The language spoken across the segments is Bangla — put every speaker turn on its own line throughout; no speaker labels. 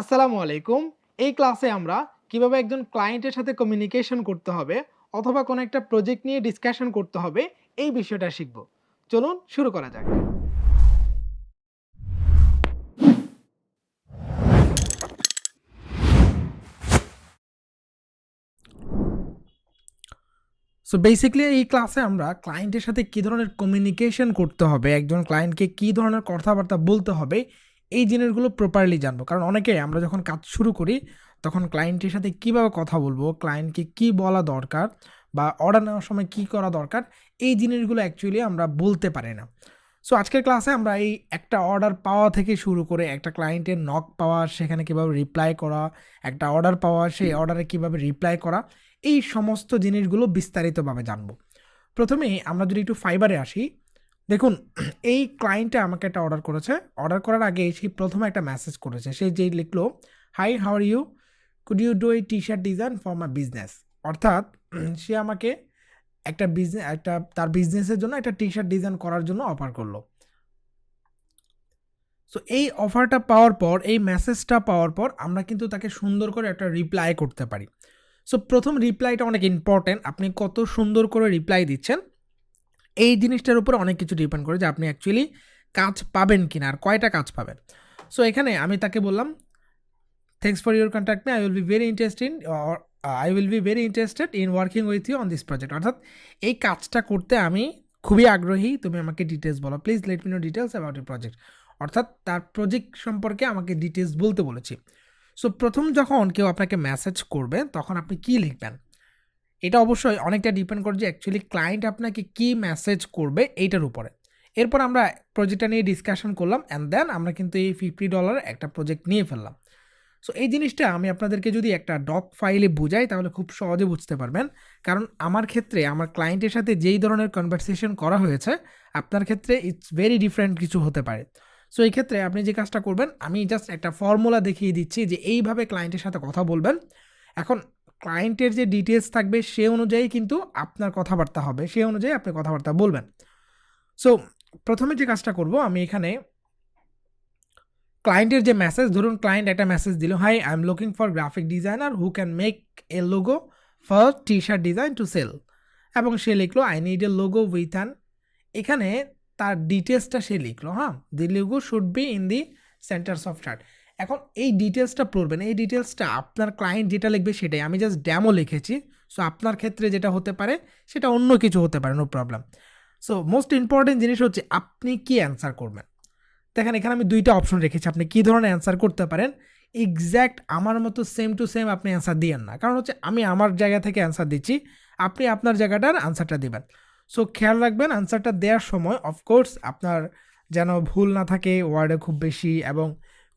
আসসালামু আলাইকুম। এই ক্লাসে আমরা কীভাবে একজন ক্লায়েন্টের সাথে কমিউনিকেশন করতে হবে অথবা কোনো একটা প্রজেক্ট নিয়ে ডিসকাশন করতে হবে, এই বিষয়টা শিখব। চলুন শুরু করা যাক। সো বেসিক্যালি এই ক্লাসে আমরা ক্লায়েন্টের সাথে কী ধরনের কমিউনিকেশন করতে হবে, একজন ক্লায়েন্টকে কী ধরনের কথাবার্তা বলতে হবে এই জিনিসগুলো প্রপারলি জানব। কারণ অনেকে আমরা যখন কাজ শুরু করি, তখন ক্লায়েন্টের সাথে কীভাবে কথা বলব ক্লায়েন্টকে কী বলা দরকার বা অর্ডার নেওয়ার সময় কী করা দরকার, এই জিনিসগুলো অ্যাকচুয়ালি আমরা বলতে পারি না। সো আজকের ক্লাসে আমরা এই একটা অর্ডার পাওয়া থেকে শুরু করে একটা ক্লায়েন্টের নক পাওয়া, সেখানে কীভাবে রিপ্লাই করা, একটা অর্ডার পাওয়া, সেই অর্ডারে কীভাবে রিপ্লাই করা, এই সমস্ত জিনিসগুলো বিস্তারিতভাবে জানব। প্রথমে আমরা যদি একটু ফাইবারে আসি দেখুন, এই ক্লায়েন্টটা আমাকে একটা অর্ডার করেছে। অর্ডার করার আগে সে প্রথমে একটা মেসেজ করেছে। সে যেই লিখলো hi how are you could you do এই T shirt design for my business অর্থাৎ, সে আমাকে একটা বিজনেস একটা, তার বিজনেসের জন্য একটা টি শার্ট ডিজাইন করার জন্য অফার করল। সো এই অফারটা পাওয়ার পর, এই মেসেজটা পাওয়ার পর আমরা কিন্তু তাকে সুন্দর করে একটা রিপ্লাই করতে পারি। সো প্রথম রিপ্লাইটা অনেক ইম্পর্ট্যান্ট আপনি কত সুন্দর করে রিপ্লাই দিচ্ছেন। এই জিনিসটার উপরে অনেক কিছু ডিপেন্ড করে যে আপনি অ্যাকচুয়ালি কাজ পাবেন কিনা আর কয়টা কাজ পাবেন। সো এখানে আমি তাকে বললাম thanks for your contact me I will be very interesting I will be very interested in working with you on this project অর্থাৎ এই কাজটা করতে আমি খুবই আগ্রহী। তুমি আমাকে ডিটেলস বলো। Please let me know details about your project অর্থাৎ তার প্রজেক্ট সম্পর্কে আমাকে ডিটেলস বলতে বলেছি। সো প্রথম যখন কেউ আপনাকে মেসেজ করবে, তখন আপনি কি লিখবেন? এটা অবশ্যই অনেকটা ডিপেন্ড করে যে অ্যাকচুয়ালি ক্লায়েন্ট আপনাকে কি মেসেজ করবে এইটার উপরে। এরপর আমরা প্রজেক্টটা নিয়ে ডিসকাশন করলাম অ্যান্ড দেন আমরা কিন্তু এই ফিফটি ডলার একটা প্রজেক্ট নিয়ে ফেললাম। সো এই জিনিসটা আমি আপনাদেরকে যদি একটা ডক ফাইলে বুঝাই তাহলে খুব সহজে বুঝতে পারবেন। কারণ আমার ক্ষেত্রে, আমার ক্লায়েন্টের সাথে যেই ধরনের কনভারসেশন করা হয়েছে, আপনার ক্ষেত্রে ইটস ভেরি ডিফারেন্ট কিছু হতে পারে। সো এই ক্ষেত্রে আপনি যে কাজটা করবেন, আমি জাস্ট একটা ফর্মুলা দেখিয়ে দিচ্ছি যে এইভাবে ক্লায়েন্টের সাথে কথা বলবেন। এখন ক্লায়েন্টের যে ডিটেলস থাকবে সে অনুযায়ী কিন্তু আপনার কথাবার্তা হবে। সে অনুযায়ী আপনি কথাবার্তা বলবেন। সো প্রথমে যে কাজটা করব, আমি এখানে ক্লায়েন্টের যে মেসেজ ধরুন ক্লায়েন্ট একটা মেসেজ দিল hi I am looking for graphic designer who can make a logo for T shirt design to sell এবং সে লিখলো I need a logo with an এখানে তার ডিটেলসটা সে লিখলো হ্যাঁ? The logo should be in the centers of shirt এখন এই ডিটেলসটা পড়বেন, এই ডিটেলসটা আপনার ক্লায়েন্ট যেটা লিখবে সেটাই। আমি জাস্ট ড্যামো লিখেছি সো আপনার ক্ষেত্রে যেটা হতে পারে, সেটা অন্য কিছু হতে পারে no problem so most important জিনিস হচ্ছে আপনি কি অ্যান্সার করবেন। দেখেন, এখানে আমি দুইটা অপশন রেখেছি, আপনি কী ধরনের অ্যান্সার করতে পারেন এক্স্যাক্ট আমার মতো সেম টু সেম আপনি অ্যান্সার দিয়েন না। কারণ হচ্ছে আমি আমার জায়গা থেকে অ্যান্সার দিচ্ছি, আপনি আপনার জায়গাটার অ্যান্সারটা দিবেন। সো খেয়াল রাখবেন অ্যান্সারটা দেওয়ার সময় অফকোর্স আপনার যেন ভুল না থাকে ওয়ার্ডে খুব বেশি এবং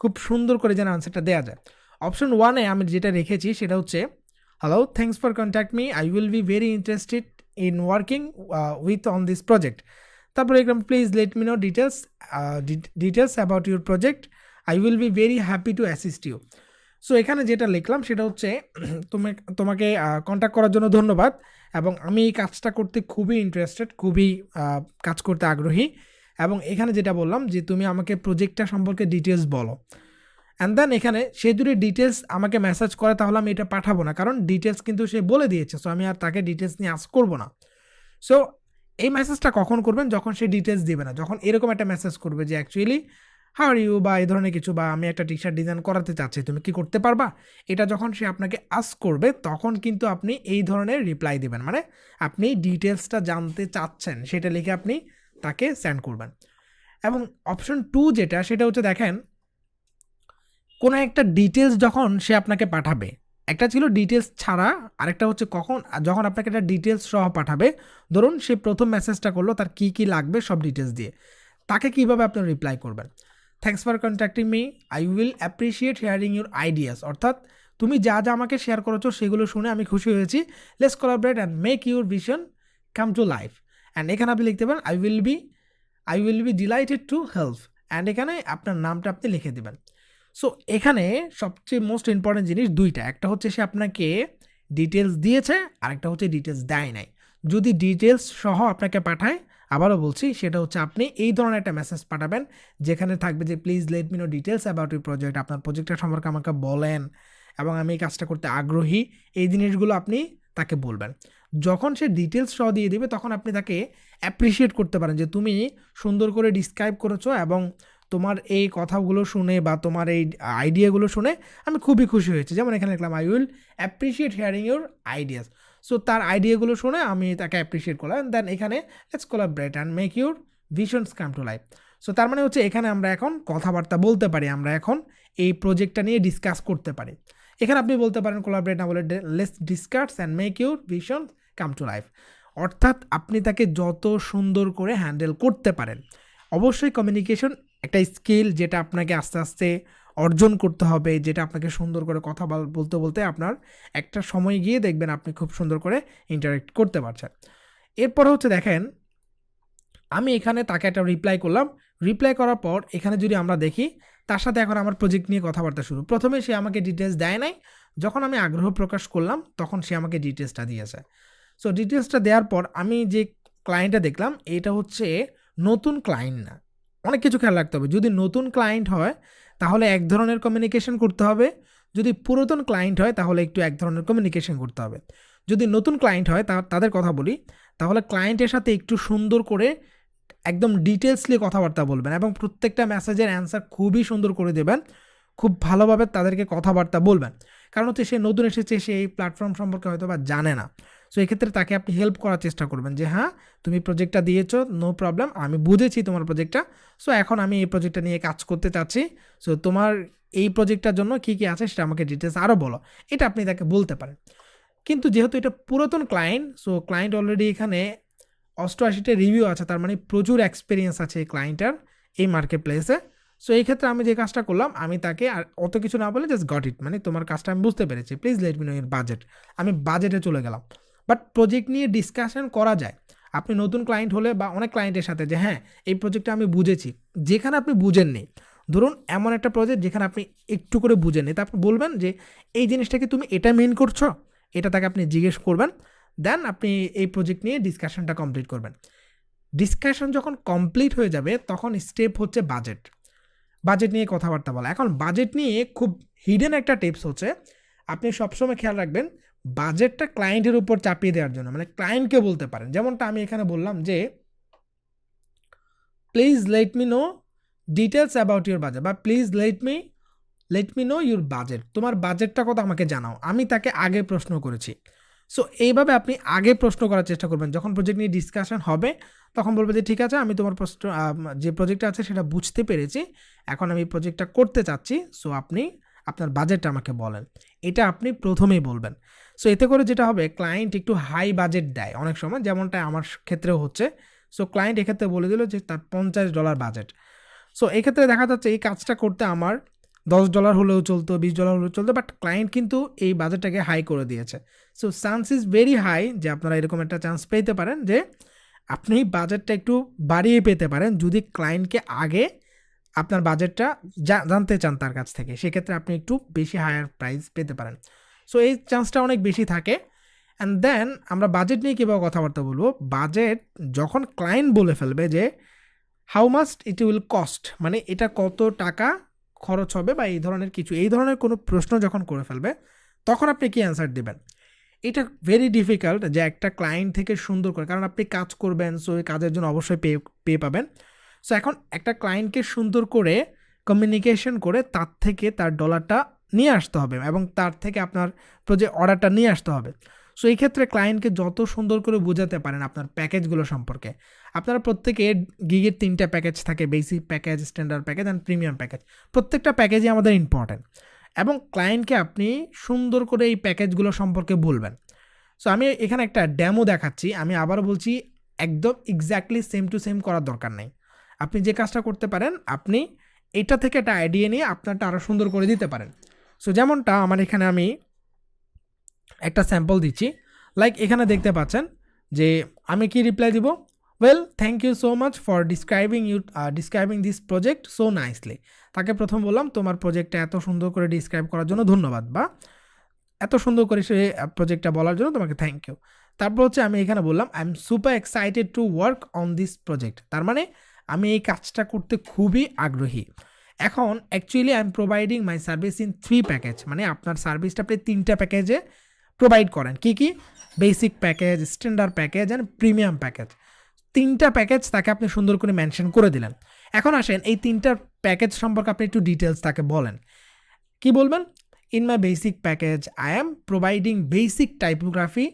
খুব সুন্দর করে যেন আনসারটা দেওয়া যায়। অপশন ওয়ানে আমি যেটা রেখেছি সেটা হচ্ছে hello thanks for contact me I will be very interested in working with on this project তারপরে এরকম please let me know details details about your project I will be very happy to assist you so এখানে যেটা লিখলাম সেটা হচ্ছে, তুমি, তোমাকে কন্ট্যাক্ট করার জন্য ধন্যবাদ এবং আমি এই কাজটা করতে খুবই ইন্টারেস্টেড খুবই কাজ করতে আগ্রহী। এবং এখানে যেটা বললাম যে তুমি আমাকে প্রজেক্টটা সম্পর্কে ডিটেলস বলো। অ্যান্ড দেন এখানে সে যদি ডিটেলস আমাকে মেসেজ করে, তাহলে আমি এটা পাঠাবো না। কারণ ডিটেলস কিন্তু সে বলে দিয়েছে সো আমি আর তাকে ডিটেলস নিয়ে আস করব না। সো এই মেসেজটা কখন করবেন? যখন সে ডিটেলস দেবে না। যখন এরকম একটা মেসেজ করবে যে অ্যাকচুয়ালি হার ইউ বা এই ধরনের কিছু, বা আমি একটা টি শার্ট ডিজাইন করাতে চাচ্ছি, তুমি কি করতে পারবা? এটা যখন সে আপনাকে আস করবে, তখন কিন্তু আপনি এই ধরনের রিপ্লাই দেবেন। মানে আপনি ডিটেলসটা জানতে চাচ্ছেন, সেটা লিখে আপনি তাকে সেন্ড করবেন। এবং অপশন টু যেটা, সেটা হচ্ছে দেখেন, কোনো একটা ডিটেলস যখন সে আপনাকে পাঠাবে, একটা ছিল ডিটেলস ছাড়া, আরেকটা হচ্ছে কখন, যখন আপনাকে একটা ডিটেলস সহ পাঠাবে, ধরুন সে প্রথম মেসেজটা করল, তার কী কী লাগবে সব ডিটেলস দিয়ে, তাকে কীভাবে আপনি রিপ্লাই করবেন? Thanks for contacting me I will appreciate hearing your ideas অর্থাৎ তুমি যা যা আমাকে শেয়ার করেছ, সেগুলো শুনে আমি খুশি হয়েছি। Let's collaborate and make your vision come to life and এখানে আপনি লিখতে পারেন I will be I will be delighted to help and এখানে আপনার নামটা আপনি লিখে দেবেন। সো এখানে সবচেয়ে মোস্ট ইম্পর্টেন্ট জিনিস দুইটা। একটা হচ্ছে সে আপনাকে ডিটেলস দিয়েছে, আরেকটা হচ্ছে ডিটেলস দেয় নাই। যদি ডিটেলস সহ আপনাকে পাঠায়, আবারও বলছি, সেটা হচ্ছে আপনি এই ধরনের একটা মেসেজ পাঠাবেন, যেখানে থাকবে যে please let me know details about your project আপনার প্রজেক্টটা সম্পর্কে আমাকে বলেন, এবং আমি এই কাজটা করতে আগ্রহী। এই জিনিসগুলো আপনি তাকে বলবেন। যখন সে ডিটেলস সহ দিয়ে দেবে, তখন আপনি তাকে অ্যাপ্রিসিয়েট করতে পারেন যে তুমি সুন্দর করে ডিসক্রাইব করেছ এবং তোমার এই কথাগুলো শুনে বা তোমার এই আইডিয়াগুলো শুনে আমি খুবই খুশি হয়েছি। যেমন এখানে লিখলাম I will appreciate hearing your ideas so তার আইডিয়াগুলো শুনে আমি তাকে অ্যাপ্রিসিয়েট করলাম। দেন এখানে let's collaborate and make your visions come to life so তার মানে হচ্ছে এখানে আমরা এখন কথাবার্তা বলতে পারি, আমরা এখন এই প্রজেক্টটা নিয়ে ডিসকাস করতে পারি। এখানে আপনি বলতে পারেন কোলাবরেট না বলে let's discuss and make your vision come to life অর্থাৎ আপনি তাকে যত সুন্দর করে হ্যান্ডেল করতে পারেন, অবশ্যই কমিউনিকেশন একটা স্কিল যেটা আপনাকে আস্তে আস্তে অর্জন করতে হবে, যেটা আপনাকে সুন্দর করে কথা বলতে বলতে আপনার একটা সময় গিয়ে দেখবেন আপনি খুব সুন্দর করে ইন্টারেক্ট করতে পারছেন। এরপর হচ্ছে দেখেন, আমি এখানে তাকে একটা রিপ্লাই করলাম। রিপ্লাই করার পর এখানে যদি আমরা দেখি, তার সাথে এখন আমার প্রজেক্ট নিয়ে কথাবার্তা শুরু। প্রথমে সে আমাকে ডিটেলস দেয় নাই। যখন আমি আগ্রহ প্রকাশ করলাম, তখন সে আমাকে ডিটেলসটা দিয়েছে। সো ডিটেলসটা দেওয়ার পর আমি যে ক্লায়েন্টটা দেখলাম, এটা হচ্ছে নতুন ক্লায়েন্ট না। অনেক কিছু খেয়াল রাখতে হবে। যদি নতুন ক্লায়েন্ট হয়, তাহলে এক ধরনের কমিউনিকেশন করতে হবে। যদি পুরাতন ক্লায়েন্ট হয়, তাহলে একটু এক ধরনের কমিউনিকেশন করতে হবে। যদি নতুন ক্লায়েন্ট হয়, তা, তাদের কথা বলি, তাহলে ক্লায়েন্টের সাথে একটু সুন্দর করে একদম ডিটেলসলি কথাবার্তা বলবেন এবং প্রত্যেকটা মেসেজের অ্যান্সার খুবই সুন্দর করে দেবেন। খুব ভালোভাবে তাদেরকে কথাবার্তা বলবেন। কারণ হচ্ছে সে নতুন এসেছে, সে এই প্ল্যাটফর্ম সম্পর্কে হয়তো বা জানে না। সো এক্ষেত্রে তাকে আপনি হেল্প করার চেষ্টা করবেন যে হ্যাঁ তুমি প্রজেক্টটা দিয়েছ নো প্রবলেম আমি বুঝেছি তোমার প্রজেক্টটা সো এখন আমি এই প্রজেক্টটা নিয়ে কাজ করতে চাচ্ছি। সো তোমার এই প্রজেক্টটার জন্য কী কী আছে সেটা আমাকে ডিটেলস আরও বলো। এটা আপনি তাকে বলতে পারেন। কিন্তু যেহেতু এটা পুরাতন ক্লায়েন্ট সো ক্লায়েন্ট অলরেডি এখানে অষ্টআশিটা রিভিউ আছে, তার মানে প্রচুর এক্সপিরিয়েন্স আছে এই ক্লায়েন্টের এই মার্কেট প্লেসে সো এই ক্ষেত্রে আমি যে কাজটা করলাম, আমি তাকে আর অত কিছু না বলে জাস্ট গট ইট মানে তোমার কাজটা আমি বুঝতে পেরেছি। প্লিজ লেট মি নো এর বাজেট আমি বাজেটে চলে গেলাম। বাট প্রজেক্ট নিয়ে ডিসকাশন করা যায়। আপনি নতুন ক্লায়েন্ট হলে বা অনেক ক্লায়েন্টের সাথে যে হ্যাঁ এই প্রজেক্টটা আমি বুঝেছি। যেখানে আপনি বুঝেননি ধরুন এমন একটা প্রজেক্ট যেখানে আপনি একটু করে বুঝেননি তা আপনি বলবেন যে, এই জিনিসটাকে তুমি এটা মেন করছ? এটা তাকে আপনি জিজ্ঞেস করবেন। দেন আপনি এই প্রজেক্ট নিয়ে ডিসকাশনটা কমপ্লিট করবেন। ডিসকাশন যখন কমপ্লিট হয়ে যাবে, তখন স্টেপ হচ্ছে বাজেট বাজেট নিয়ে কথাবার্তা বলা। এখন বাজেট নিয়ে খুব হিডেন একটা টিপস হচ্ছে। আপনি সবসময় খেয়াল রাখবেন বাজেটটা ক্লায়েন্টের উপর চাপিয়ে দেওয়ার জন্য মানে ক্লায়েন্টকে বলতে পারেন। যেমনটা আমি এখানে বললাম যে please let me know details about your budget বা please let me let me know your budget তোমার বাজেটটা কত আমাকে জানাও। আমি তাকে আগে প্রশ্ন করেছি। সো এইভাবে আপনি আগে প্রশ্ন করার চেষ্টা করবেন। যখন প্রজেক্ট নিয়ে ডিসকাশন হবে, তখন বলবে যে, ঠিক আছে, আমি তোমার প্রশ্ন যে প্রজেক্টটা আছে সেটা বুঝতে পেরেছি। এখন আমি প্রজেক্টটা করতে চাচ্ছি। সো আপনি আপনার বাজেটটা আমাকে বলেন। এটা আপনি প্রথমেই বলবেন। সো এতে করে যেটা হবে ক্লায়েন্ট একটু হাই বাজেট দেয় অনেক সময়, যেমনটা আমার ক্ষেত্রেও হচ্ছে। সো ক্লায়েন্ট এক্ষেত্রে বলে দিল যে, তার পঞ্চাশ ডলার বাজেট সো এক্ষেত্রে দেখা যাচ্ছে এই কাজটা করতে আমার দশ ডলার হলেও চলতো, বিশ ডলার হলেও চলতো বাট ক্লায়েন্ট কিন্তু এই বাজেটটাকে হাই করে দিয়েছে। So chance is very high যে আপনারা এরকম একটা চান্স পেতে পারেন যে, আপনি বাজেটটা একটু বাড়িয়ে পেতে পারেন যদি ক্লায়েন্টকে আগে আপনার বাজেটটা জানতে চান তার কাছ থেকে, সেক্ষেত্রে আপনি একটু বেশি হায়ার প্রাইস পেতে পারেন। সো এই চান্সটা অনেক বেশি থাকে। অ্যান্ড দেন আমরা বাজেট নিয়ে কীভাবে কথাবার্তা বলব? বাজেট যখন ক্লায়েন্ট বলে ফেলবে যে how much it will cost মানে এটা কত টাকা খরচ হবে বা এই ধরনের কিছু, এই ধরনের কোনো প্রশ্ন যখন করে ফেলবে, তখন আপনি কি অ্যান্সার দেবেন? এটা ভেরি ডিফিকাল্ট যে একটা ক্লায়েন্ট থেকে সুন্দর করে, কারণ আপনি কাজ করবেন সো এই কাজের জন্য অবশ্যই পে পে পাবেন। সো এখন একটা ক্লায়েন্টকে সুন্দর করে কমিউনিকেশন করে তার থেকে তার ডলারটা নিয়ে আসতে হবে এবং তার থেকে আপনার প্রজেক্ট অর্ডারটা নিয়ে আসতে হবে। সো এই ক্ষেত্রে ক্লায়েন্টকে যত সুন্দর করে বোঝাতে পারেন আপনার প্যাকেজগুলো সম্পর্কে, আপনারা প্রত্যেকে গিগের তিনটা প্যাকেজ থাকে basic package standard package and premium package প্রত্যেকটা প্যাকেজই আমাদের ইম্পর্ট্যান্ট এবং ক্লায়েন্টকে আপনি সুন্দর করে এই প্যাকেজগুলো সম্পর্কে বলবেন। সো আমি এখানে একটা ড্যামো দেখাচ্ছি, আমি আবার বলছি, একদম এক্স্যাক্টলি সেম টু সেম করার দরকার নেই। আপনি যে কাজটা করতে পারেন, আপনি এটা থেকে একটা আইডিয়া নিয়ে আপনারটা আরও সুন্দর করে দিতে পারেন। সো যেমনটা আমার এখানে আমি একটা স্যাম্পল দিচ্ছি। লাইক এখানে দেখতে পাচ্ছেন যে আমি কি রিপ্লাই দিব? Well thank you so much for describing you describing this project so nicely তাকে প্রথম বললাম, তোমার প্রজেক্টটা এত সুন্দর করে ডিসক্রাইব করার জন্য ধন্যবাদ বা এত সুন্দর করে সে প্রজেক্টটা বলার জন্য তোমাকে থ্যাংক ইউ তারপর হচ্ছে আমি এখানে বললাম I am super excited to work on this project তার মানে আমি এই কাজটা করতে খুবই আগ্রহী। এখন actually I am providing my service in three package মানে আপনার সার্ভিসটা আপনি তিনটা প্যাকেজে প্রোভাইড করেন। কি কি? Basic package standard package and premium package তিনটা প্যাকেজ তাকে আপনি সুন্দর করে মেনশন করে দিলেন। এখন আসেন, এই তিনটার প্যাকেজ সম্পর্কে আপনি একটু ডিটেলস তাকে বলেন। কি বলবেন? In my basic package I am providing basic typography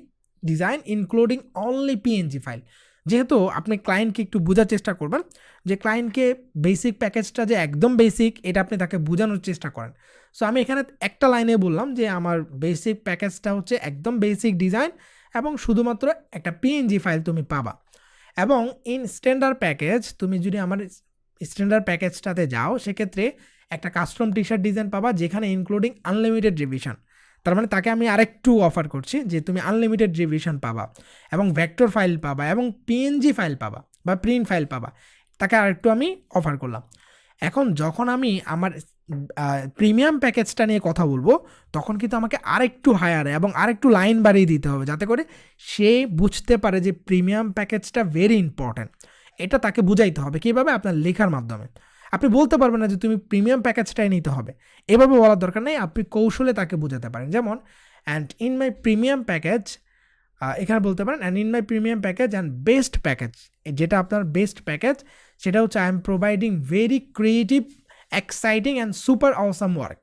design including only PNG file যেহেতু আপনি ক্লায়েন্টকে একটু বোঝার চেষ্টা করবেন, যে ক্লায়েন্টকে বেসিক প্যাকেজটা যে একদম বেসিক এটা আপনি তাকে বোঝানোর চেষ্টা করেন। সো আমি এখানে একটা লাইনে বললাম যে আমার বেসিক প্যাকেজটা হচ্ছে একদম বেসিক ডিজাইন এবং শুধুমাত্র একটা পিএনজি ফাইল তুমি পাবা। এবং ইন স্ট্যান্ডার্ড প্যাকেজ তুমি যদি আমার স্ট্যান্ডার্ড প্যাকেজটাতে যাও, সেক্ষেত্রে একটা কাস্টম টি শার্ট ডিজাইন পাবা, যেখানে ইনক্লুডিং আনলিমিটেড রিভিশন তার মানে তাকে আমি আরেকটু অফার করছি যে তুমি আনলিমিটেড রিভিশন পাবা এবং ভেক্টর ফাইল পাবা এবং পিএনজি ফাইল পাবা বা প্রিন্ট ফাইল পাবা। তাকে আরেকটু আমি অফার করলাম। এখন যখন আমি আমার প্রিমিয়াম প্যাকেজটা নিয়ে কথা বলব, তখন কিন্তু আমাকে আরেকটু হায়ারে এবং আরেকটু লাইন বাড়িয়ে দিতে হবে যাতে করে সে বুঝতে পারে যে প্রিমিয়াম প্যাকেজটা ভেরি ইম্পর্ট্যান্ট এটা তাকে বুঝাইতে হবে কীভাবে? আপনার লেখার মাধ্যমে। আপনি বলতে পারবেন না যে তুমি প্রিমিয়াম প্যাকেজটাই নিতে হবে। এভাবে বলার দরকার নেই, আপনি কৌশলে তাকে বোঝাতে পারেন। যেমন and in my premium package এখানে বলতে পারেন and in my premium package and best package যেটা আপনার বেস্ট প্যাকেজ সেটা হচ্ছে I am providing very creative exciting and super awesome work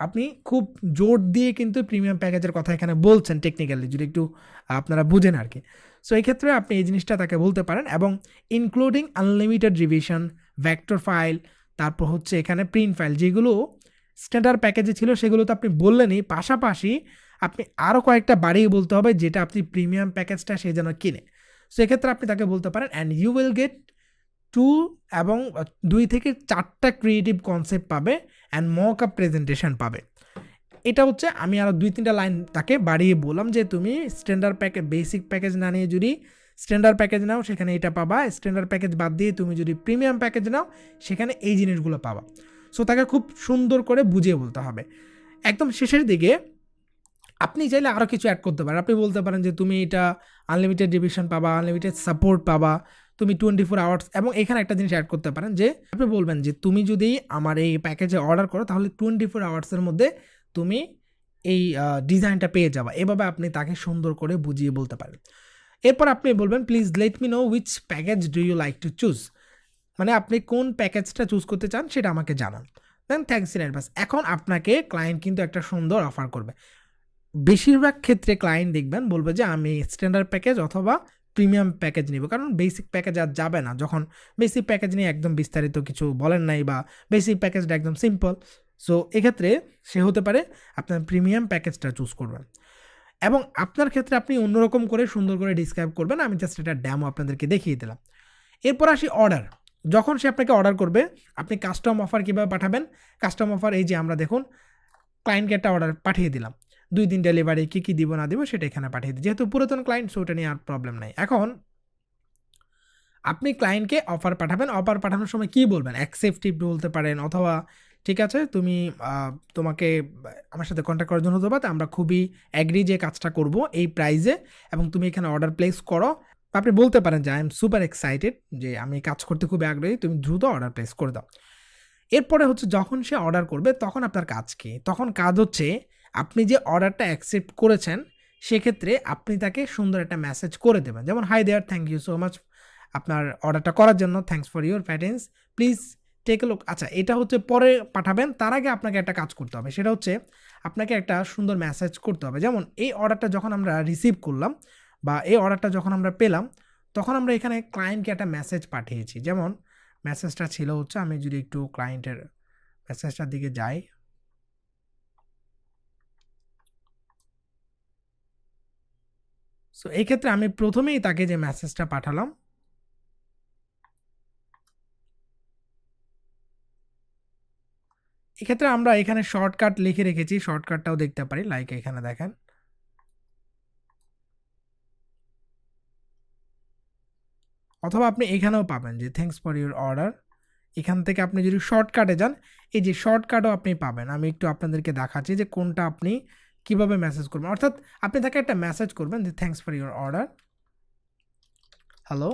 আপনি খুব জোর দিয়ে কিন্তু প্রিমিয়াম প্যাকেজের কথা এখানে বলছেন টেকনিক্যালি যদি একটু আপনারা বুঝেন আর কি। সো এই ক্ষেত্রে আপনি এই জিনিসটা তাকে বলতে পারেন এবং including unlimited revision vector file তারপর হচ্ছে এখানে প্রিন্ট ফাইল যেগুলো স্ট্যান্ডার্ড প্যাকেজে ছিল সেগুলো তো আপনি বললেনই পাশাপাশি আপনি আরও কয়েকটা বাড়িয়ে বলতে হবে, যেটা আপনি প্রিমিয়াম প্যাকেজটা সে যেন কিনে। সো এক্ষেত্রে আপনি তাকে বলতে পারেন and you will get two এবং দুই থেকে চারটা ক্রিয়েটিভ কনসেপ্ট পাবে অ্যান্ড মক আপ প্রেজেন্টেশন পাবে। এটা হচ্ছে আমি আরও দুই, তিনটা লাইন তাকে বাড়িয়ে বললাম যে, তুমি স্ট্যান্ডার্ড প্যাকেজ বেসিক প্যাকেজ না নিয়ে যদি স্ট্যান্ডার্ড প্যাকেজ নাও, সেখানে এটা পাবা। স্ট্যান্ডার্ড প্যাকেজ বাদ দিয়ে তুমি যদি প্রিমিয়াম প্যাকেজ নাও, সেখানে এই জিনিসগুলো পাবা। সো তাকে খুব সুন্দর করে বুঝিয়ে বলতে হবে। একদম শেষের দিকে আপনি চাইলে আরও কিছু অ্যাড করতে পারেন। আপনি বলতে পারেন যে তুমি এটা আনলিমিটেড ডিভিশন পাবা আনলিমিটেড সাপোর্ট পাবা, তুমি টোয়েন্টি ফোর আওয়ার্স এবং এখানে একটা জিনিস অ্যাড করতে পারেন যে আপনি বলবেন যে তুমি যদি আমার এই প্যাকেজে অর্ডার করো, তাহলে টোয়েন্টি ফোর আওয়ার্সের মধ্যে তুমি এই ডিজাইনটা পেয়ে যাবা। এভাবে আপনি তাকে সুন্দর করে বুঝিয়ে বলতে পারেন। এরপর আপনি বলবেন please let me know which package do you like to choose মানে আপনি কোন প্যাকেজটা চুজ করতে চান সেটা আমাকে জানান। দেন থ্যাংকস ইন অ্যাডভান্স এখন আপনাকে ক্লায়েন্ট কিন্তু একটা সুন্দর অফার করবে। বেশিরভাগ ক্ষেত্রে ক্লায়েন্ট দেখবেন বলবে যে, আমি স্ট্যান্ডার্ড প্যাকেজ অথবা প্রিমিয়াম প্যাকেজ নিব। কারণ বেসিক প্যাকেজ আর যাবে না। যখন বেসিক প্যাকেজ নিয়ে একদম বিস্তারিত কিছু বলেন নাই বা বেসিক প্যাকেজটা একদম সিম্পল সো এক্ষেত্রে সে হতে পারে আপনার প্রিমিয়াম প্যাকেজটা চুজ করবেন। এবং আপনার ক্ষেত্রে আপনি অন্যরকম করে সুন্দর করে ডিসক্রাইব করবেন, আমি জাস্ট এটা ড্যামো আপনাদেরকে দেখিয়ে দিলাম। এরপর আসি অর্ডার যখন সে আপনাকে অর্ডার করবে, আপনি কাস্টম অফার কীভাবে পাঠাবেন? কাস্টম অফার এই যে আমরা দেখুন ক্লায়েন্টকে একটা অর্ডার পাঠিয়ে দিলাম। দুই দিন ডেলিভারি কী কী দিব না দিব সেটা এখানে পাঠিয়ে দিই। যেহেতু পুরাতন ক্লায়েন্ট সো ওটা নিয়ে আর প্রবলেম নাই। এখন, আপনি ক্লায়েন্টকে অফার পাঠাবেন। অফার পাঠানোর সময় কী বলবেন? অ্যাকসেপ্টিভ বলতে পারেন, অথবা ঠিক আছে? তুমি তোমাকে আমার সাথে কন্ট্যাক্ট করার জন্য ধন্যবাদ। আমরা খুবই অ্যাগ্রি যে কাজটা করব এই প্রাইজে এবং তুমি এখানে অর্ডার প্লেস করো। আপনি বলতে পারেন যে আই এম সুপার এক্সাইটেড যে আমি কাজ করতে খুবই আগ্রহী। তুমি দ্রুত অর্ডার প্লেস করে দাও। এরপরে হচ্ছে যখন সে অর্ডার করবে, তখন আপনার কাজ কী? তখন কাজ হচ্ছে আপনি যে অর্ডারটা অ্যাকসেপ্ট করেছেন, সেক্ষেত্রে আপনি তাকে সুন্দর একটা মেসেজ করে দেবেন। যেমন hi there thank you so much আপনার অর্ডারটা করার জন্য। Thanks for your patience please take look আচ্ছা এটা হচ্ছে পরে পাঠাবেন, তার আগে আপনাকে একটা কাজ করতে হবে। সেটা হচ্ছে আপনাকে একটা সুন্দর মেসেজ করতে হবে। যেমন, এই অর্ডারটা যখন আমরা রিসিভ করলাম বা এই অর্ডারটা যখন আমরা পেলাম, তখন আমরা এখানে ক্লায়েন্টকে একটা মেসেজ পাঠিয়েছি। যেমন মেসেজটা ছিল হচ্ছে, আমি যদি একটু ক্লায়েন্টের মেসেজটার দিকে যাই। সো এই ক্ষেত্রে আমি প্রথমেই তাকে যে মেসেজটা পাঠালাম এক্ষেত্রে আমরা এখানে শর্টকাট লিখে রেখেছি শর্টকাটটাও দেখতে পারি লাইক এখানে দেখেন। অথবা আপনি এখানেও পাবেন যে থ্যাংকস ফর ইউর অর্ডার এখান থেকে আপনি যদি শর্টকাটে যান, এই যে শর্টকাটও আপনি পাবেন। আমি একটু আপনাদেরকে দেখাচ্ছি যে কোনটা আপনি কীভাবে মেসেজ করবেন। অর্থাৎ আপনি তাকে একটা মেসেজ করবেন যে thanks for your order hello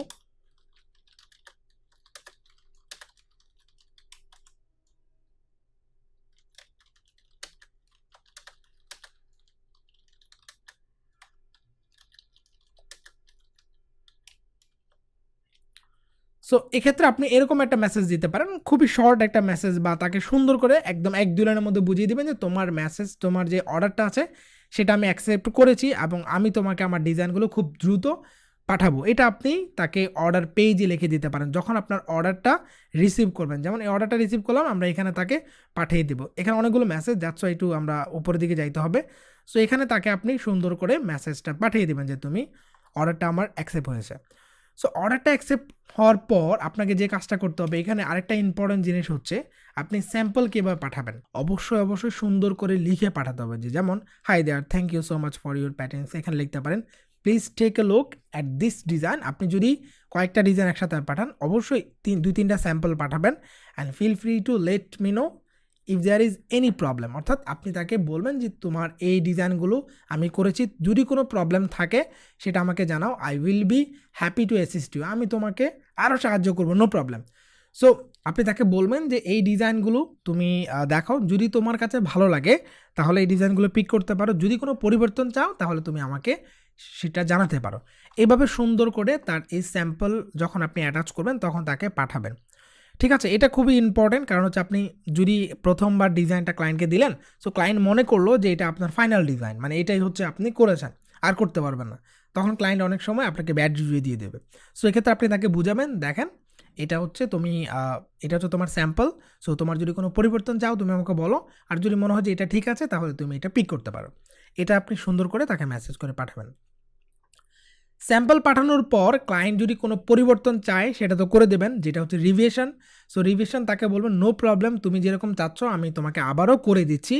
so এক্ষেত্রে আপনি এরকম একটা মেসেজ দিতে পারেন। খুবই শর্ট একটা মেসেজ বা তাকে সুন্দর করে একদম এক দুই লাইনের মধ্যে বুঝিয়ে দিবেন যে তোমার মেসেজ তোমার যে অর্ডারটা আছে, সেটা আমি অ্যাকসেপ্ট করেছি এবং আমি তোমাকে আমার ডিজাইনগুলো খুব দ্রুত পাঠাবো। এটা আপনি তাকে অর্ডার পেজে লিখে দিতে পারেন। যখন আপনার অর্ডারটা রিসিভ করবেন, যেমন এই অর্ডারটা রিসিভ করলাম, আমরা এখানে তাকে পাঠিয়ে দেবো। এখানে অনেকগুলো মেসেজ যাচ্ছ একটু আমরা উপরের দিকে যাইতে হবে। সো এখানে তাকে আপনি সুন্দর করে মেসেজটা পাঠিয়ে দেবেন যে তুমি অর্ডারটা আমার অ্যাকসেপ্ট হয়েছে। সো অর্ডারটা অ্যাকসেপ্ট হওয়ার পর আপনাকে যে কাজটা করতে হবে, এখানে আরেকটা ইম্পর্টেন্ট জিনিস হচ্ছে, আপনি স্যাম্পল কীভাবে পাঠাবেন? অবশ্যই অবশ্যই সুন্দর করে লিখে পাঠাতে হবে যে, যেমন hi there thank you so much for your patience এখানে লিখতে পারেন। Please take a look at this design আপনি যদি কয়েকটা ডিজাইন একসাথে পাঠান, অবশ্যই তিন, দুই, তিনটা স্যাম্পল পাঠাবেন। And feel free to let me know if there is any problem অর্থাৎ আপনি তাকে বলবেন যে তোমার এই ডিজাইনগুলো আমি করেছি, যদি কোনো প্রবলেম থাকে, সেটা আমাকে জানাও I will be happy to assist you আমি তোমাকে আরও সাহায্য করব নো প্রবলেম সো আপনি তাকে বলবেন যে এই ডিজাইনগুলো তুমি দেখাও, যদি তোমার কাছে ভালো লাগে, তাহলে এই ডিজাইনগুলো পিক করতে পারো। যদি কোনো পরিবর্তন চাও, তাহলে তুমি আমাকে সেটা জানাতে পারো। এভাবে সুন্দর করে তার এই স্যাম্পল যখন আপনি অ্যাটাচ করবেন, তখন তাকে পাঠাবেন। ঠিক আছে, এটা খুবই ইম্পর্টেন্ট কারণ হচ্ছে আপনি যদি প্রথমবার ডিজাইনটা ক্লায়েন্টকে দিলেন সো ক্লায়েন্ট মনে করল যে এটা আপনার ফাইনাল ডিজাইন মানে এটাই হচ্ছে আপনি করেছেন, আর করতে পারবেন না। তখন ক্লায়েন্ট অনেক সময় আপনাকে ব্যাড রিভিউ দিয়ে দেবে। সো এক্ষেত্রে আপনি তাকে বুঝাবেন, দেখেন, এটা হচ্ছে তুমি এটা হচ্ছে তোমার স্যাম্পল সো তোমার যদি কোনো পরিবর্তন চাও, তুমি আমাকে বলো, আর যদি মনে হয় যে এটা ঠিক আছে, তাহলে তুমি এটা পিক করতে পারো। এটা আপনি সুন্দর করে তাকে মেসেজ করে পাঠাবেন। স্যাম্পল পাঠানোর পর ক্লায়েন্ট যদি কোনো পরিবর্তন চায়, সেটা তো করে দেবেন, যেটা হচ্ছে রিভিয়েশন সো রিভিয়েশন তাকে বলবেন নো প্রবলেম তুমি যেরকম চাচ্ছ, আমি তোমাকে আবারও করে দিচ্ছি।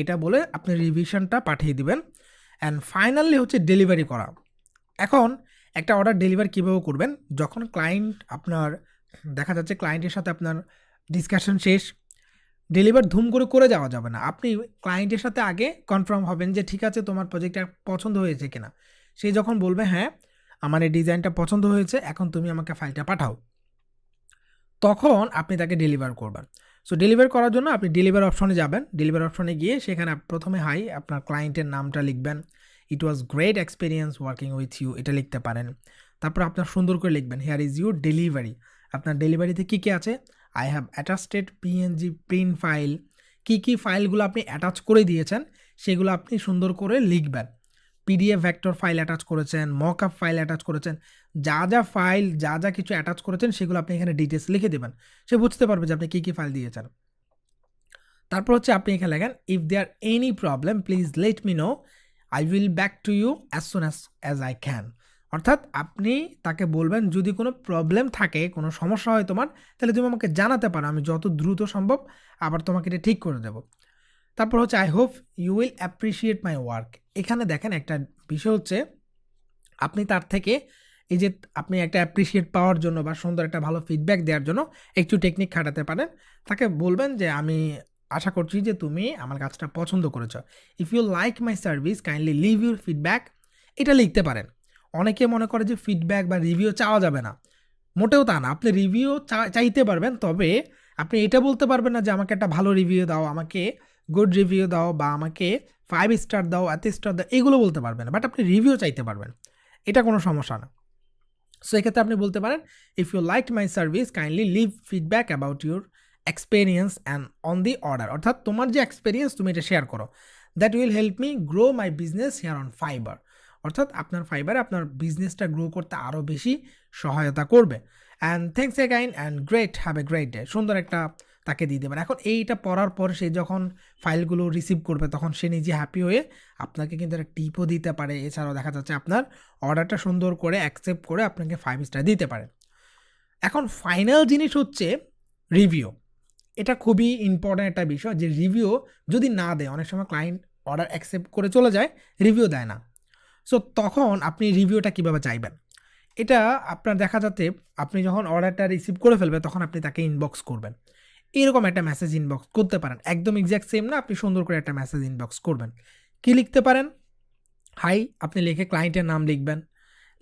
এটা বলে আপনি রিভিশনটা পাঠিয়ে দিবেন। অ্যান্ড ফাইনালি হচ্ছে ডেলিভারি করা। এখন একটা অর্ডার ডেলিভার কীভাবে করবেন? যখন ক্লায়েন্ট আপনার, দেখা যাচ্ছে ক্লায়েন্টের সাথে আপনার ডিসকাশন শেষ ডেলিভার ধুম করে করে যাওয়া যাবে না। আপনি ক্লায়েন্টের সাথে আগে কনফার্ম হবেন যে, ঠিক আছে, তোমার প্রজেক্টটা পছন্দ হয়েছে কিনা? সে যখন বলবে হ্যাঁ আমার এই ডিজাইনটা পছন্দ হয়েছে, এখন তুমি আমাকে ফাইলটা পাঠাও। তখন আপনি তাকে ডেলিভার করবেন। সো ডেলিভার করার জন্য আপনি ডেলিভার অপশনে যাবেন। ডেলিভার অপশনে গিয়ে সেখানে প্রথমে হাই আপনার ক্লায়েন্টের নামটা লিখবেন। It was great experience working with you এটা লিখতে পারেন। তারপর আপনার সুন্দর করে লিখবেন হেয়ার ইজ ইউর ডেলিভারি আপনার ডেলিভারিতে কী কী আছে? I have attached PNG print file কী কী ফাইলগুলো আপনি অ্যাটাচ করে দিয়েছেন, সেগুলো আপনি সুন্দর করে লিখবেন। পিডিএফ ভেক্টর ফাইল অ্যাটাচ করেছেন মক আপ ফাইল অ্যাটাচ করেছেন, যা যা ফাইল যা যা কিছু অ্যাটাচ করেছেন, সেগুলো আপনি এখানে ডিটেলস লিখে দেবেন। সে বুঝতে পারবে যে আপনি কী কী ফাইল দিয়েছেন। তারপর হচ্ছে আপনি এখানে লেখেন if there any problem please let me know I will back to you as soon as as I can অর্থাৎ আপনি তাকে বলবেন, যদি কোনো প্রবলেম থাকে, কোনো সমস্যা হয় তোমার, তাহলে তুমি আমাকে জানাতে পারো। আমি যত দ্রুত সম্ভব আবার তোমাকে এটা ঠিক করে দেবো। তারপর হচ্ছে I hope you will appreciate my work এখানে দেখেন একটা বিষয় হচ্ছে, আপনি তার থেকে এই যে আপনি একটা অ্যাপ্রিসিয়েট পাওয়ার জন্য বা সুন্দর একটা ভালো ফিডব্যাক দেওয়ার জন্য একটু টেকনিক খাটাতে পারেন। তাকে বলবেন যে, আমি আশা করছি যে তুমি আমার কাজটা পছন্দ করেছ। If you like my service kindly leave your feedback এটা লিখতে পারেন। অনেকে মনে করে যে ফিডব্যাক বা রিভিউ চাওয়া যাবে না। মোটেও তা না। আপনি রিভিউ চাইতে পারবেন, তবে আপনি এটা বলতে পারবেন না যে, আমাকে একটা ভালো রিভিউ দাও, আমাকে গুড রিভিউ দাও বা আমাকে ফাইভ স্টার দাও, এত স্টার দাও, এগুলো বলতে পারবেন বাট আপনি রিভিউ চাইতে পারবেন। এটা কোনো সমস্যা না। সো এক্ষেত্রে আপনি বলতে পারেন if you like my service kindly leave feedback about your experience and on the order অর্থাৎ তোমার যে এক্সপেরিয়েন্স তুমি এটা শেয়ার করো। That will help me grow my business here on Fiverr অর্থাৎ আপনার ফাইবারে আপনার বিজনেসটা গ্রো করতে আরও বেশি সহায়তা করবে। And thanks again and great have a great day সুন্দর একটা তাকে দিয়ে দেবেন। এখন এইটা পড়ার পর সে যখন ফাইলগুলো রিসিভ করবে, তখন সে নিজে হ্যাপি হয়ে আপনাকে কিন্তু একটা টিপও দিতে পারে। এছাড়াও দেখা যাচ্ছে আপনার অর্ডারটা সুন্দর করে অ্যাকসেপ্ট করে আপনাকে ফাইভ স্টার দিতে পারে। এখন ফাইনাল জিনিস হচ্ছে রিভিউ এটা খুবই ইম্পর্ট্যান্ট একটা বিষয় যে রিভিউ যদি না দেয়, অনেক সময় ক্লায়েন্ট অর্ডার অ্যাকসেপ্ট করে চলে যায় রিভিউ দেয় না। সো তখন আপনি রিভিউটা কীভাবে চাইবেন? এটা আপনার দেখা যাতে আপনি যখন অর্ডারটা রিসিভ করে ফেলবে তখন আপনি তাকে ইনবক্স করবেন। এরকম একটা মেসেজ ইনবক্স করতে পারেন। একদম এক্স্যাক্ট সেম না, আপনি সুন্দর করে একটা মেসেজ ইনবক্স করবেন। কি লিখতে পারেন? হাই আপনি লিখে ক্লায়েন্টের নাম লিখবেন।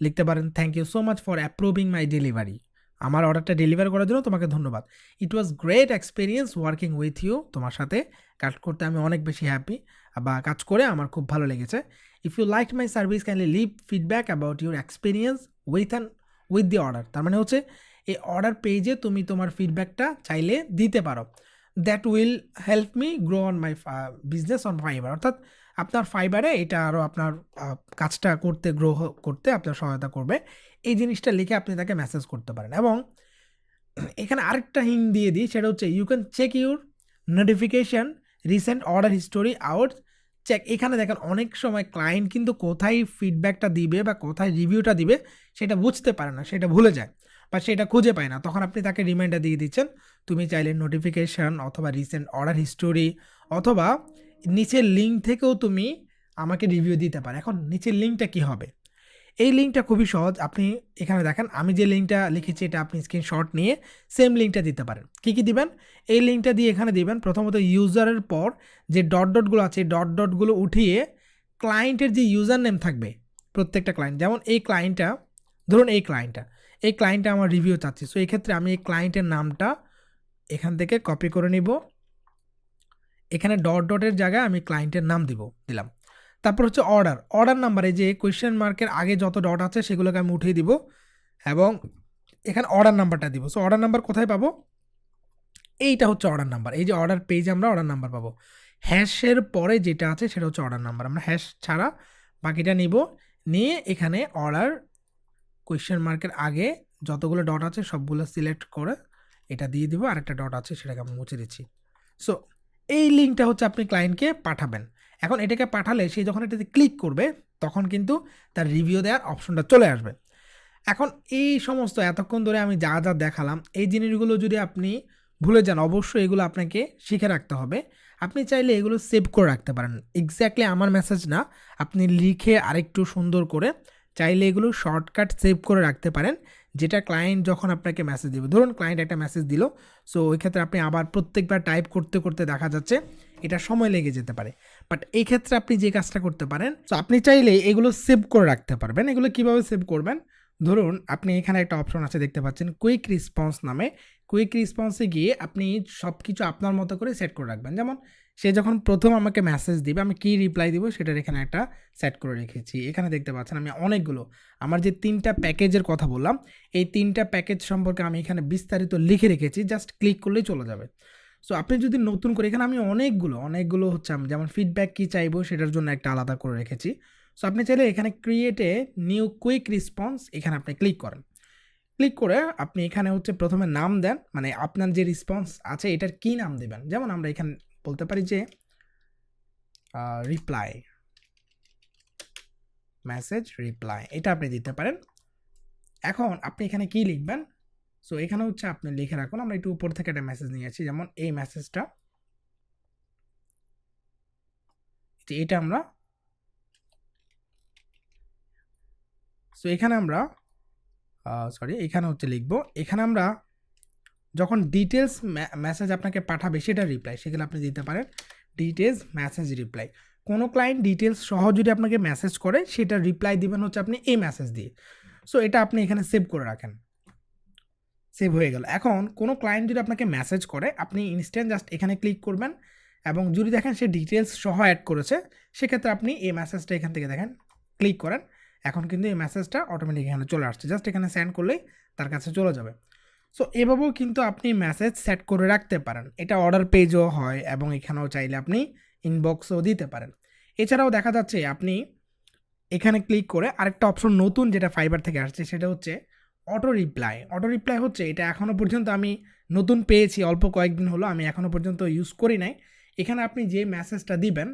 লিখতে পারেন thank you so much for approving my delivery আমার অর্ডারটা ডেলিভার করার জন্য তোমাকে ধন্যবাদ। It was great experience working with you তোমার সাথে কাজ করতে আমি অনেক বেশি হ্যাপি বা কাজ করে আমার খুব ভালো লেগেছে। If you like my service kindly leave feedback about your experience with an with the order তার মানে হচ্ছে এই অর্ডার পেজে তুমি তোমার ফিডব্যাকটা চাইলে দিতে পারো। That will help me grow on my business on Fiverr অর্থাৎ আপনার ফাইবারে এটা আরও আপনার কাজটা করতে গ্রো করতে আপনার সহায়তা করবে। এই জিনিসটা লিখে আপনি তাকে মেসেজ করতে পারেন। এবং এখানে আরেকটা হিং দিয়ে দিই, সেটা হচ্ছে you can check your notification recent order history out check এখানে দেখেন অনেক সময় ক্লায়েন্ট কিন্তু কোথায় ফিডব্যাকটা দিবে বা কোথায় রিভিউটা দিবে, সেটা বুঝতে পারে না, সেটা ভুলে যায়। বা সেটা খুঁজে পায় না। তখন আপনি তাকে রিমাইন্ডার দিয়ে দিচ্ছেন, তুমি চাইলে নোটিফিকেশান অথবা রিসেন্ট অর্ডার হিস্টোরি অথবা নিচের লিঙ্ক থেকেও তুমি আমাকে রিভিউ দিতে পারো। এখন নিচের লিঙ্কটা কি হবে? এই লিঙ্কটা খুবই সহজ। আপনি এখানে দেখেন, আমি যে লিঙ্কটা লিখেছি, এটা আপনি স্ক্রিনশট নিয়ে সেম লিঙ্কটা দিতে পারেন। কী কী দিবেন? এই লিঙ্কটা দিয়ে এখানে দিবেন, প্রথমত ইউজারের পর যে ডট ডটগুলো আছে ডট ডটগুলো উঠিয়ে ক্লায়েন্টের যে ইউজার নেম থাকবে, প্রত্যেকটা ক্লায়েন্ট যেমন এই ক্লায়েন্টটা ধরুন এই ক্লায়েন্টটা এই ক্লায়েন্টটা আমার রিভিউ চাচ্ছি। সো এক্ষেত্রে আমি এই ক্লায়েন্টের নামটা এখান থেকে কপি করে নিব। এখানে ডট ডটের জায়গায় আমি ক্লায়েন্টের নাম দিব, দিলাম। তারপর হচ্ছে অর্ডার অর্ডার নাম্বারে যে কোয়েশ্চেন মার্কের আগে যত ডট আছে সেগুলোকে আমি উঠিয়ে দিব এবং এখানে অর্ডার নাম্বারটা দিব। সো অর্ডার নাম্বার কোথায় পাবো? এইটা হচ্ছে অর্ডার নাম্বার এই যে অর্ডার পেজে আমরা অর্ডার নাম্বার পাবো। হ্যাশের পরে যেটা আছে সেটা হচ্ছে অর্ডার নাম্বার আমরা হ্যাশ ছাড়া বাকিটা নিব। নিয়ে এখানে অর্ডার কোয়েশ্চেন মার্কের আগে যতগুলো ডট আছে সবগুলো সিলেক্ট করে এটা দিয়ে দিব আর একটা ডট আছে সেটাকে আমি মুছে দিচ্ছি। সো এই লিঙ্কটা হচ্ছে আপনি ক্লায়েন্টকে পাঠাবেন। এখন এটাকে পাঠালে সে যখন এটাতে ক্লিক করবে, তখন কিন্তু তার রিভিউ দেওয়ার অপশনটা চলে আসবে। এখন এই সমস্ত এতক্ষণ ধরে আমি যা যা দেখালাম, এই জিনিসগুলো যদি আপনি ভুলে যান, অবশ্যই এগুলো আপনাকে শিখে রাখতে হবে। আপনি চাইলে এগুলো সেভ করে রাখতে পারেন। এক্স্যাক্টলি আমার মেসেজ না, আপনি লিখে আরেকটু সুন্দর করে চাইলে এগুলো শর্টকাট সেভ করে রাখতে পারেন, যেটা ক্লায়েন্ট যখন আপনাকে মেসেজ দেবে। ধরুন ক্লায়েন্ট একটা মেসেজ দিল সো ওই ক্ষেত্রে আপনি আবার প্রত্যেকবার টাইপ করতে করতে দেখা যাচ্ছে এটা সময় লেগে যেতে পারে। বাট এই ক্ষেত্রে আপনি যে কাজটা করতে পারেন সো আপনি চাইলে এগুলো সেভ করে রাখতে পারবেন। এগুলো কীভাবে সেভ করবেন? ধরুন আপনি এখানে একটা অপশন আছে, দেখতে পাচ্ছেন কুইক রেসপন্স নামে। কুইক রেসপন্সে গিয়ে আপনি সব কিছু আপনার মতো করে সেট করে রাখবেন। যেমন সে যখন প্রথম আমাকে মেসেজ দিবে, আমি কী রিপ্লাই দিব সেটার এখানে একটা সেট করে রেখেছি। এখানে দেখতে পাচ্ছেন আমি অনেকগুলো। আমার যে তিনটা প্যাকেজের কথা বললাম, এই তিনটা প্যাকেজ সম্পর্কে আমি এখানে বিস্তারিত লিখে রেখেছি জাস্ট ক্লিক করলেই চলে যাবে। সো আপনি যদি নতুন করে, এখানে আমি অনেকগুলো অনেকগুলো হচ্ছে আমি যেমন ফিডব্যাক কী চাইব সেটার জন্য একটা আলাদা করে রেখেছি। সো আপনি চাইলে এখানে ক্রিয়েটে নিউ কুইক রেসপন্স এখানে আপনি ক্লিক করেন। ক্লিক করে আপনি এখানে হচ্ছে প্রথমে নাম দেন মানে আপনার যে রেসপন্স আছে এটার কী নাম দেবেন। যেমন আমরা এখানে বলতে পারি যে রিপ্লাই মেসেজ রিপ্লাই এটা আপনি দিতে পারেন। এখন আপনি এখানে কি লিখবেন? সো এখানে হচ্ছে আপনি লিখে রাখুন। আমরা একটু উপর থেকে একটা মেসেজ নিয়েছি যেমন এই মেসেজটা এটা আমরা সো এখানে আমরা সরি এখানে হচ্ছে লিখব। এখানে আমরা যখন ডিটেলস মেসেজ আপনাকে পাঠাবে সেটা রিপ্লাই সেগুলো আপনি দিতে পারেন। ডিটেলস মেসেজ রিপ্লাই কোনো ক্লায়েন্ট ডিটেলস সহ যদি আপনাকে মেসেজ করে, সেটা রিপ্লাই দিবেন হচ্ছে আপনি এই মেসেজ দিয়ে। সো এটা আপনি এখানে সেভ করে রাখেন। সেভ হয়ে গেল। এখন কোনো ক্লায়েন্ট যদি আপনাকে মেসেজ করে, আপনি ইনস্ট্যান্ট জাস্ট এখানে ক্লিক করবেন এবং যদি দেখেন সে ডিটেলস সহ অ্যাড করেছে, সেক্ষেত্রে আপনি এই মেসেজটা এখান থেকে দেখেন ক্লিক করেন। এখন কিন্তু এই মেসেজটা অটোমেটিক এখানে চলে আসছে। জাস্ট এখানে সেন্ড করলেই তার কাছে চলে যাবে। সো এভাবেও কিন্তু আপনি মেসেজ সেট করে রাখতে পারেন। এটা অর্ডার পেজও হয় এবং এখানেও চাইলে আপনি ইনবক্সও দিতে পারেন। এছাড়াও দেখা যাচ্ছে আপনি এখানে ক্লিক করে আরেকটা অপশন নতুন যেটা ফাইবার থেকে আসছে, সেটা হচ্ছে অটো রিপ্লাই অটো রিপ্লাই হচ্ছে, এটা এখনও পর্যন্ত আমি নতুন পেয়েছি, অল্প কয়েকদিন হলো, আমি এখনও পর্যন্ত ইউজ করি নাই। এখানে আপনি যে মেসেজটা দিবেন,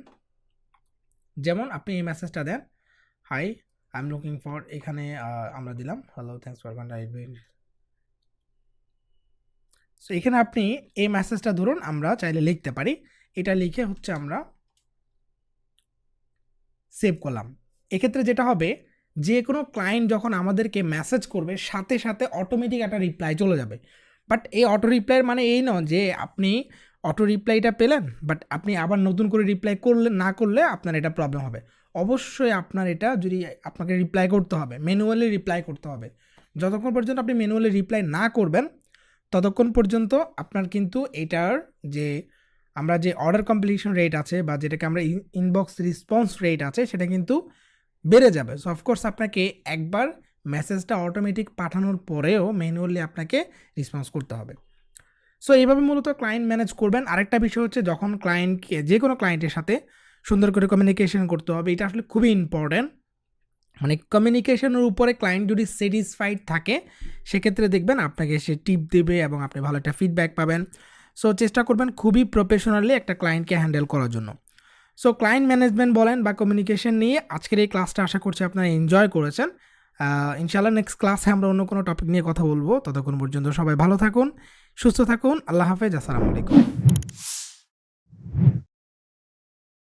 যেমন আপনি এই মেসেজটা দেন hi I am looking for এখানে আমরা দিলাম হ্যালো থ্যাংকস ফর সো এখানে আপনি এই মেসেজটা ধরুন, আমরা চাইলে লিখতে পারি। এটা লিখে হচ্ছে আমরা সেভ করলাম। এক্ষেত্রে যেটা হবে, যে কোনো ক্লায়েন্ট যখন আমাদেরকে মেসেজ করবে, সাথে সাথে অটোমেটিক একটা রিপ্লাই চলে যাবে। বাট এই অটো রিপ্লাইয়ের মানে এই নয় যে আপনি অটো রিপ্লাইটা পেলেন বাট আপনি আবার নতুন করে রিপ্লাই করলে, না করলে আপনার এটা প্রবলেম হবে। অবশ্যই আপনার এটা যদি আপনাকে রিপ্লাই করতে হবে ম্যানুয়ালি রিপ্লাই করতে হবে। যতক্ষণ পর্যন্ত আপনি ম্যানুয়ালি রিপ্লাই না করবেন ততক্ষণ পর্যন্ত আপনার কিন্তু এটার যে আমরা যে অর্ডার কমপ্লিশন রেট আছে বা যেটাকে আমরা ইনবক্স রেসপন্স রেট আছে, সেটা কিন্তু বেড়ে যাবে। সো অফকোর্স আপনাকে একবার মেসেজটা অটোমেটিক পাঠানোর পরেও ম্যানুয়ালি আপনাকে রেসপন্স করতে হবে। সো এইভাবে মূলত ক্লায়েন্ট ম্যানেজ করবেন। আরেকটা বিষয় হচ্ছে যখন ক্লায়েন্টকে যে কোনো ক্লায়েন্টের সাথে সুন্দর করে কমিউনিকেশন করতে হবে, এটা আসলে খুবই ইম্পর্ট্যান্ট মানে কমিউনিকেশনের উপরে ক্লায়েন্ট যদি স্যাটিসফাইড থাকে সেক্ষেত্রে দেখবেন আপনাকে সে টিপ দেবে এবং আপনি ভালো একটা ফিডব্যাক পাবেন। সো চেষ্টা করবেন খুবই প্রফেশনালি একটা ক্লায়েন্টকে হ্যান্ডেল করার জন্য। সো ক্লায়েন্ট ম্যানেজমেন্ট বলেন বা কমিউনিকেশন নিয়ে আজকের এই ক্লাসটা আশা করছি আপনারা এনজয় করেছেন। আহ, ইনশাআল্লাহ নেক্সট ক্লাসে আমরা অন্য কোনো টপিক নিয়ে কথা বলব। ততক্ষণ পর্যন্ত সবাই ভালো থাকুন সুস্থ থাকুন। আল্লাহ হাফেজ আসসালামু আলাইকুম।